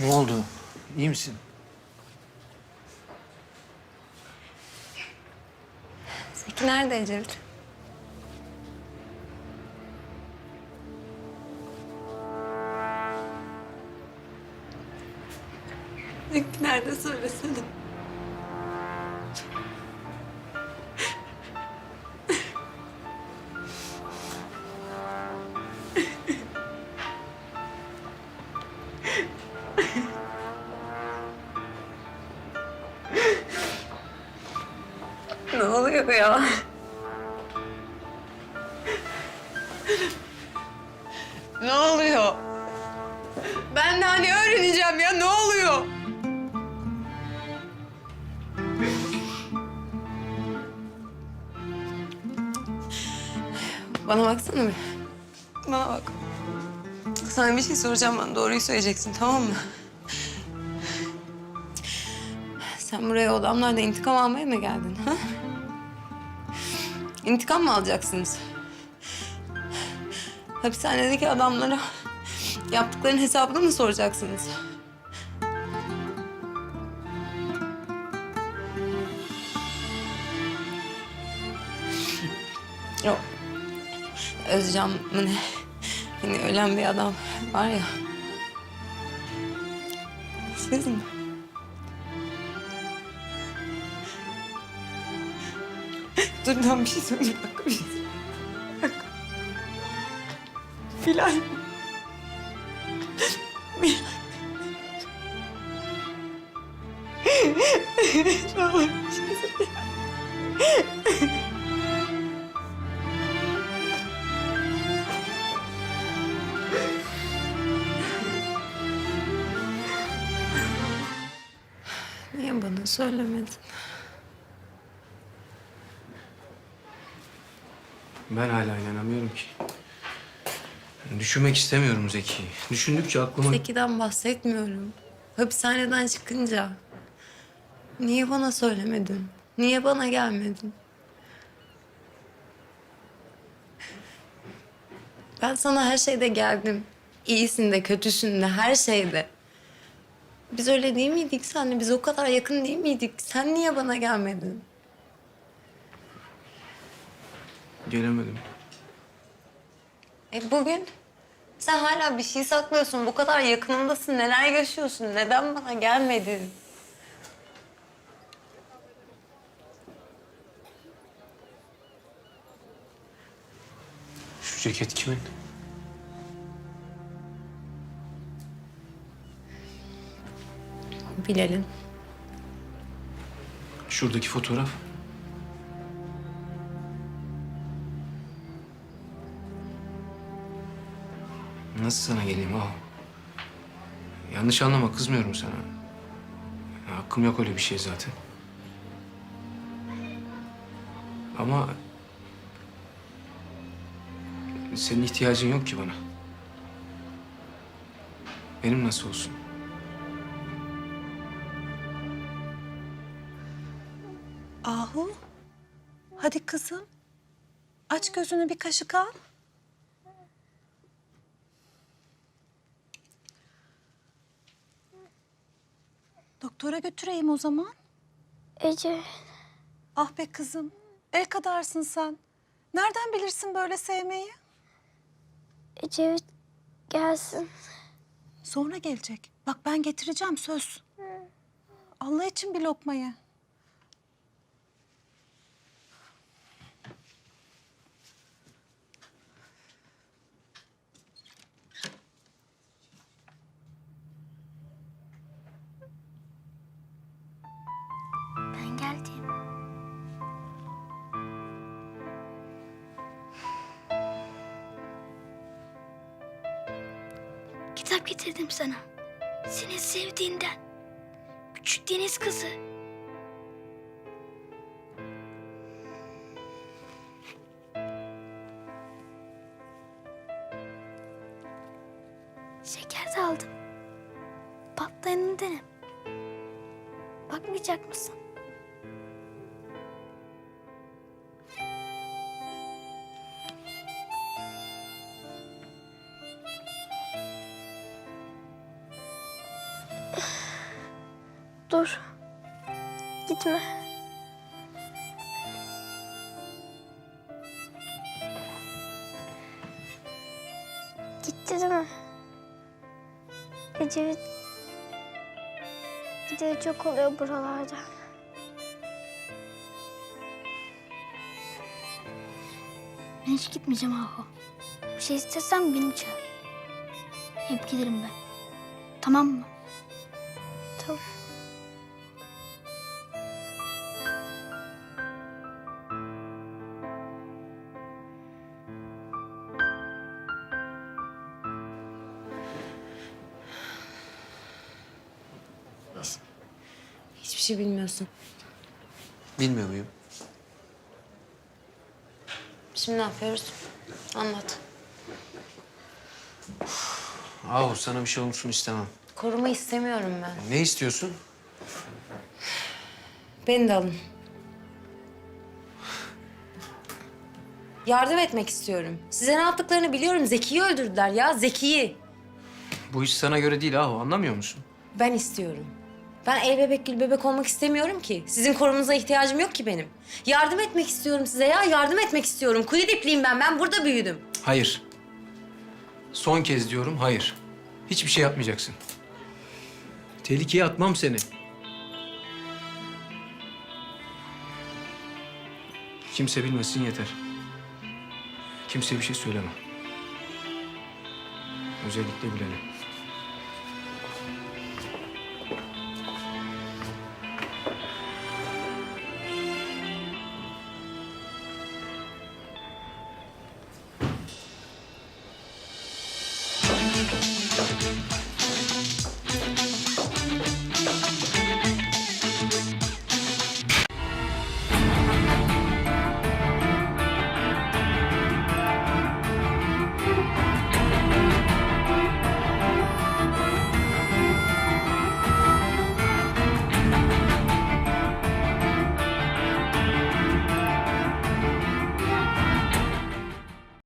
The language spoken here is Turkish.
Ne oldu? İyi misin? Zeki nerede Ecevit? Zeki nerede söylesene. Ne oluyor ya? Ne oluyor? Ben de hani öğreneceğim ya ne oluyor? Bana baksana bir. Bana bak. Sana bir şey soracağım ben doğruyu söyleyeceksin tamam mı? Sen buraya o adamlarla intikam almaya mı geldin ha? İntikam mı alacaksınız? Hapishanedeki adamlara yaptıkların hesabını mı soracaksınız? Yok. Özcan mı ne? Hani ölen bir adam var ya. Siz mi? Dur bir şey söyleyeyim. Bak, bir şey söyleyeyim. Ne olur bir söylemedin? Ben hala inanamıyorum ki. Düşünmek istemiyorum Zeki. Düşündükçe aklıma... Zeki'den bahsetmiyorum. Hapishaneden çıkınca. Niye bana söylemedin? Niye bana gelmedin? Ben sana her şeyde geldim. İyisinde, kötüsünde, her şeyde. Biz öyle değil miydik senle? Biz o kadar yakın değil miydik? Sen niye bana gelmedin? Gelemedim. E bugün sen hala bir şey saklıyorsun. Bu kadar yakınımdasın. Neler yaşıyorsun? Neden bana gelmedin? Şu ceket kimin? Bilal'in. Şuradaki fotoğraf. Nasıl sana geleyim o? Yanlış anlama kızmıyorum sana. Hakkım yok öyle bir şey zaten. Ama senin ihtiyacın yok ki bana. Benim nasıl olsun? Ahu, hadi kızım. Aç gözünü bir kaşık al. Doktora götüreyim o zaman. Ece, Ah be kızım, el kadarsın sen. Nereden bilirsin böyle sevmeyi? Ecevit gelsin. Sonra gelecek. Bak ben getireceğim söz. Allah için bir lokmayı. Kitap getirdim sana. Senin sevdiğinden. Küçük deniz kızı. Şeker de aldım. Patlayanındanım. Bakmayacak mısın? Gitme. Gitti değil mi? Ecevit gideri çok oluyor buralarda. Ben hiç gitmeyeceğim Ahu. Bir şey istesem beni çağır. Hep giderim ben. Tamam mı? Tamam. Şey bilmiyorsun. Bilmiyor muyum? Şimdi ne yapıyoruz? Anlat. Ahu sana bir şey olsun istemem. Koruma istemiyorum ben. Ne istiyorsun? Beni de alın. Yardım etmek istiyorum. Size ne yaptıklarını biliyorum. Zeki'yi öldürdüler ya, Zeki'yi. Bu iş sana göre değil Ahu anlamıyor musun? Ben istiyorum. Ben el bebek gül bebek olmak istemiyorum ki. Sizin korumanıza ihtiyacım yok ki benim. Yardım etmek istiyorum size ya. Yardım etmek istiyorum. Kuyu dipliyim ben. Ben burada büyüdüm. Hayır. Son kez diyorum hayır. Hiçbir şey yapmayacaksın. Tehlikeye atmam seni. Kimse bilmesin yeter. Kimse bir şey söyleme. Özellikle bilene.